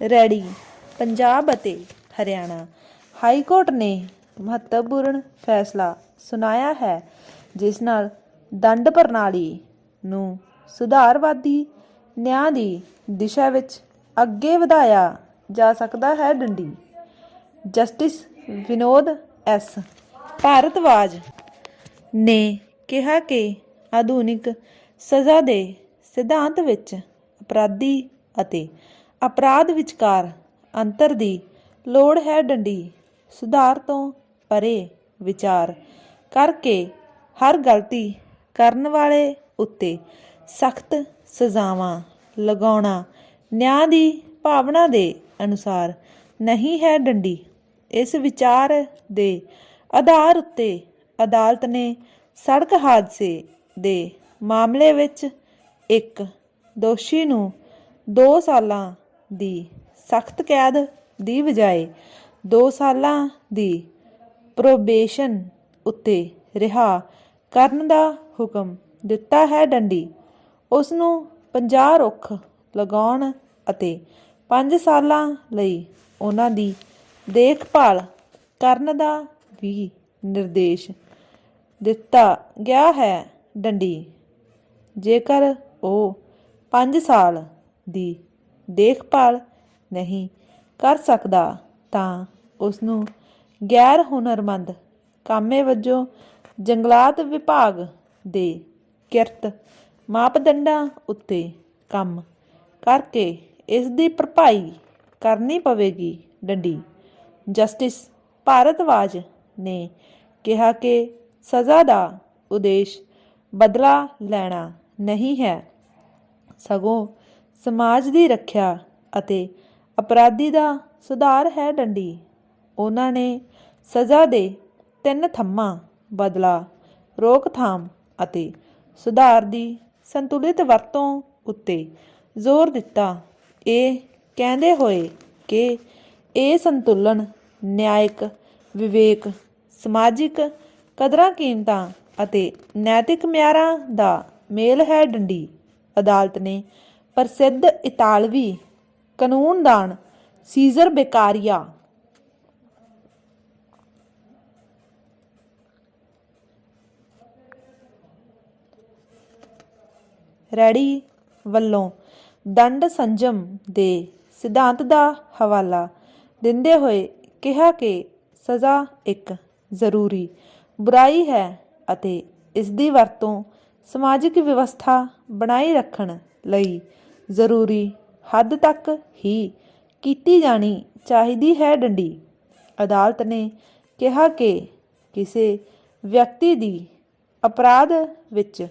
Ready. Punjab ਅਤੇ Haryana. High court ਨੇ ਮਹੱਤਵਪੂਰਨ ਫੈਸਲਾ ਸੁਣਾਇਆ ਹੈ, ਜਿਸ ਨਾਲ ਦੰਡ ਪ੍ਰਣਾਲੀ ਨੂੰ ਸੁਧਾਰਵਾਦੀ ਨਿਆਂ ਦੀ ਦਿਸ਼ਾ ਵਿੱਚ ਅੱਗੇ ਵਧਾਇਆ ਜਾ ਸਕਦਾ ਹੈ ਡੰਡੀ। ਜਸਟਿਸ ਵਿਨੋਦ ਐਸ ਭਾਰਤਵਾਜ ਨੇ ਕਿਹਾ ਕਿ ਆਧੁਨਿਕ ਸਜ਼ਾ ਦੇ ਸਿਧਾਂਤ ਵਿੱਚ ਅਪਰਾਧੀ ਅਤੇ ਅਪਰਾਧ ਵਿਚਕਾਰ ਅੰਤਰ ਦੀ ਲੋੜ ਹੈ ਡੰਡੀ। ਸੁਧਾਰ ਤੋਂ ਪਰੇ ਵਿਚਾਰ ਕਰਕੇ ਹਰ ਗਲਤੀ ਕਰਨ ਵਾਲੇ ਉੱਤੇ ਸਖਤ ਸਜ਼ਾਵਾਂ ਲਗਾਉਣਾ ਨਿਆਂ ਦੀ ਭਾਵਨਾ ਦੇ ਅਨੁਸਾਰ ਨਹੀਂ ਹੈ ਡੰਡੀ। ਇਸ ਵਿਚਾਰ ਦੇ ਆਧਾਰ ਉੱਤੇ ਅਦਾਲਤ ਨੇ ਸੜਕ ਹਾਦਸੇ ਦੇ ਮਾਮਲੇ ਵਿੱਚ ਇੱਕ ਦੋਸ਼ੀ ਨੂੰ 2 ਸਾਲਾਂ ਦੀ ਸਖਤ ਕੈਦ ਦੀ ਬਜਾਏ 2 ਸਾਲਾਂ ਦੀ ਪ੍ਰੋਬੇਸ਼ਨ ਉੱਤੇ ਰਿਹਾ ਕਰਨ ਦਾ ਹੁਕਮ ਦਿੱਤਾ ਹੈ ਡੰਡੀ। ਉਸ ਨੂੰ 50 ਰੁੱਖ ਲਗਾਉਣ ਅਤੇ 5 ਸਾਲਾਂ ਲਈ ਉਹਨਾਂ ਦੀ ਦੇਖਭਾਲ ਕਰਨ ਦਾ ਵੀ ਨਿਰਦੇਸ਼ ਦਿੱਤਾ ਗਿਆ ਹੈ ਡੰਡੀ। ਜੇਕਰ ਉਹ 5 ਸਾਲ ਦੀ ਦੇਖਭਾਲ ਨਹੀਂ ਕਰ ਸਕਦਾ ਤਾਂ ਉਸ ਨੂੰ ਗੈਰ ਹੁਨਰਮੰਦ ਕਾਮੇ ਵਜੋਂ ਜੰਗਲਾਤ ਵਿਭਾਗ ਦੇ ਕਿਰਤ ਮਾਪਦੰਡਾਂ ਉੱਤੇ ਕੰਮ ਕਰਕੇ ਇਸ ਦੀ ਭਰਪਾਈ ਕਰਨੀ ਪਵੇਗੀ। ਡੰਡੀ, ਜਸਟਿਸ ਭਾਰਤਵਾਜ ਨੇ ਕਿਹਾ ਕਿ ਸਜ਼ਾ ਦਾ ਉਦੇਸ਼ ਬਦਲਾ ਲੈਣਾ ਨਹੀਂ ਹੈ। ਸਗੋਂ ਸਮਾਜ ਦੀ ਰੱਖਿਆ ਅਤੇ ਅਪਰਾਧੀ ਦਾ ਸੁਧਾਰ ਹੈ ਡੰਡੀ। ਉਹਨਾਂ ਨੇ ਸਜ਼ਾ ਦੇ ਤਿੰਨ ਥੰਮਾਂ ਬਦਲਾ, ਰੋਕਥਾਮ ਅਤੇ ਸੁਧਾਰ ਦੀ ਸੰਤੁਲਿਤ ਵਰਤੋਂ ਉੱਤੇ ਜ਼ੋਰ ਦਿੱਤਾ। ਇਹ ਕਹਿੰਦੇ ਹੋਏ ਕਿ ਇਹ ਸੰਤੁਲਨ, ਨਿਆਇਕ, ਵਿਵੇਕ, ਸਮਾਜਿਕ ਕਦਰਾਂ ਕੀਮਤਾਂ ਅਤੇ ਨੈਤਿਕ ਮਿਆਰਾਂ ਦਾ ਮੇਲ ਹੈ ਡੰਡੀ। ਅਦਾਲਤ ਨੇ ਪ੍ਰਸਿੱਧ ਇਤਾਲਵੀ ਕਾਨੂੰਨਦਾਨ ਸੀਜ਼ਰ ਬੇਕਾਰੀਆ। ਰੈਡੀ ਵੱਲੋਂ ਦੰਡ ਸੰਜਮ ਦੇ ਸਿਧਾਂਤ ਦਾ ਹਵਾਲਾ ਦਿੰਦੇ ਹੋਏ ਕਿਹਾ ਕਿ ਸਜ਼ਾ ਇੱਕ ਜ਼ਰੂਰੀ ਬੁਰਾਈ ਹੈ ਅਤੇ ਇਸ ਦੀ ਵਰਤੋਂ ਸਮਾਜਿਕ ਵਿਵਸਥਾ ਬਣਾਈ ਰੱਖਣ ਲਈ ਜ਼ਰੂਰੀ ਹੱਦ ਤੱਕ ਹੀ ਕੀਤੀ ਜਾਣੀ ਚਾਹੀਦੀ ਹੈ ਡੰਡੀ। ਅਦਾਲਤ ਨੇ ਕਿਹਾ ਕਿ ਕਿਸੇ ਵਿਅਕਤੀ ਦੀ ਅਪਰਾਧ ਵਿੱਚ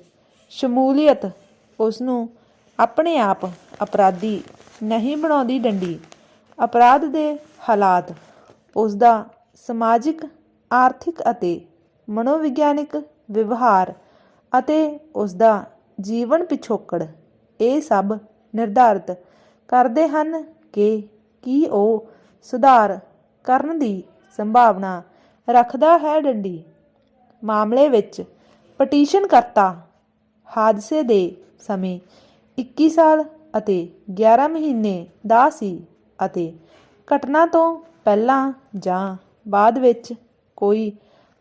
ਸ਼ਮੂਲੀਅਤ ਉਸ ਨੂੰ ਆਪਣੇ ਆਪ ਅਪਰਾਧੀ ਨਹੀਂ ਬਣਾਉਂਦੀ ਡੰਡੀ। ਅਪਰਾਧ ਦੇ ਹਾਲਾਤ ਉਸ ਦਾ ਸਮਾਜਿਕ, ਆਰਥਿਕ ਅਤੇ ਮਨੋਵਿਗਿਆਨਿਕ ਵਿਵਹਾਰ ਅਤੇ ਉਸ ਦਾ ਜੀਵਨ ਪਿਛੋਕੜ, ਇਹ ਸਭ ਨਿਰਧਾਰਤ ਕਰਦੇ ਹਨ ਕਿ ਕੀ ਉਹ ਸੁਧਾਰ ਕਰਨ ਦੀ ਸੰਭਾਵਨਾ ਰੱਖਦਾ ਹੈ ਡੰਡੀ। ਮਾਮਲੇ ਵਿੱਚ ਪਟੀਸ਼ਨ ਕਰਤਾ ਹਾਦਸੇ ਦੇ ਸਮੇਂ 21 ਸਾਲ ਅਤੇ 11 ਮਹੀਨੇ ਦਾ ਸੀ ਅਤੇ ਘਟਨਾ ਤੋਂ ਪਹਿਲਾਂ ਜਾਂ ਬਾਅਦ ਵਿੱਚ ਕੋਈ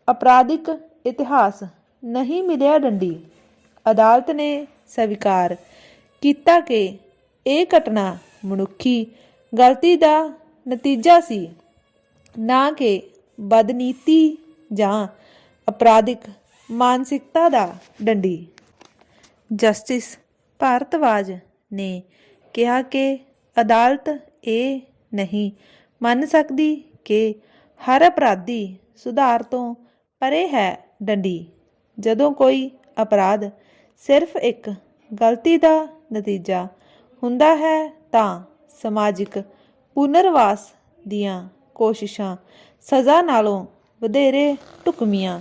ਅਪਰਾਧਿਕ ਇਤਿਹਾਸ ਨਹੀਂ ਮਿਲਿਆ ਡੰਡੀ। ਅਦਾਲਤ ਨੇ ਸਵੀਕਾਰ ਕੀਤਾ ਕਿ ਇਹ ਘਟਨਾ ਮਨੁੱਖੀ ਗਲਤੀ ਦਾ ਨਤੀਜਾ ਸੀ। ਨਾ ਕਿ ਬਦਨੀਤੀ ਜਾਂ ਅਪਰਾਧਿਕ ਮਾਨਸਿਕਤਾ ਦਾ ਡੰਡੀ। ਜਸਟਿਸ ਭਾਰਤਵਾਜ ਨੇ ਕਿਹਾ ਕਿ ਅਦਾਲਤ ਇਹ ਨਹੀਂ ਮੰਨ ਸਕਦੀ ਕਿ ਹਰ ਅਪਰਾਧੀ ਸੁਧਾਰ ਤੋਂ ਪਰੇ ਹੈ ਡੰਡੀ। ਜਦੋਂ ਕੋਈ ਅਪਰਾਧ ਸਿਰਫ ਇੱਕ ਗਲਤੀ ਦਾ ਨਤੀਜਾ ਹੁੰਦਾ ਹੈ ਤਾਂ ਸਮਾਜਿਕ ਪੁਨਰਵਾਸ ਦੀਆਂ ਕੋਸ਼ਿਸ਼ਾਂ ਸਜ਼ਾ ਨਾਲੋਂ ਵਧੇਰੇ ਢੁਕਵੀਆਂ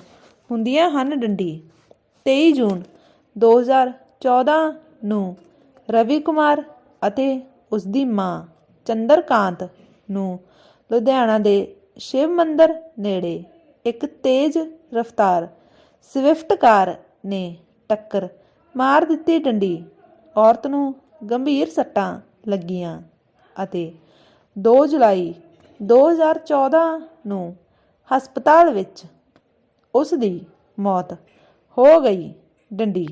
ਹੁੰਦੀਆਂ ਹਨ। ਡੰਡੀ 23 ਜੂਨ 2014 ਨੂੰ ਰਵੀ ਕੁਮਾਰ ਅਤੇ ਉਸ ਦੀ ਮਾਂ ਚੰਦਰਕਾਂਤ ਨੂੰ ਲੁਧਿਆਣਾ ਦੇ ਸ਼ਿਵ ਮੰਦਰ ਨੇੜੇ ਇੱਕ ਤੇਜ਼ ਰਫ਼ਤਾਰ ਸਵਿਫਟ ਕਾਰ ਨੇ ਟੱਕਰ ਮਾਰ ਦਿੱਤੀ ਡੰਡੀ। ਔਰਤ ਨੂੰ ਗੰਭੀਰ ਸੱਟਾਂ ਲੱਗੀਆਂ ਅਤੇ 2 ਜੁਲਾਈ 2014 ਨੂੰ ਹਸਪਤਾਲ ਵਿੱਚ ਉਸ ਦੀ ਮੌਤ ਹੋ ਗਈ ਡੰਡੀ।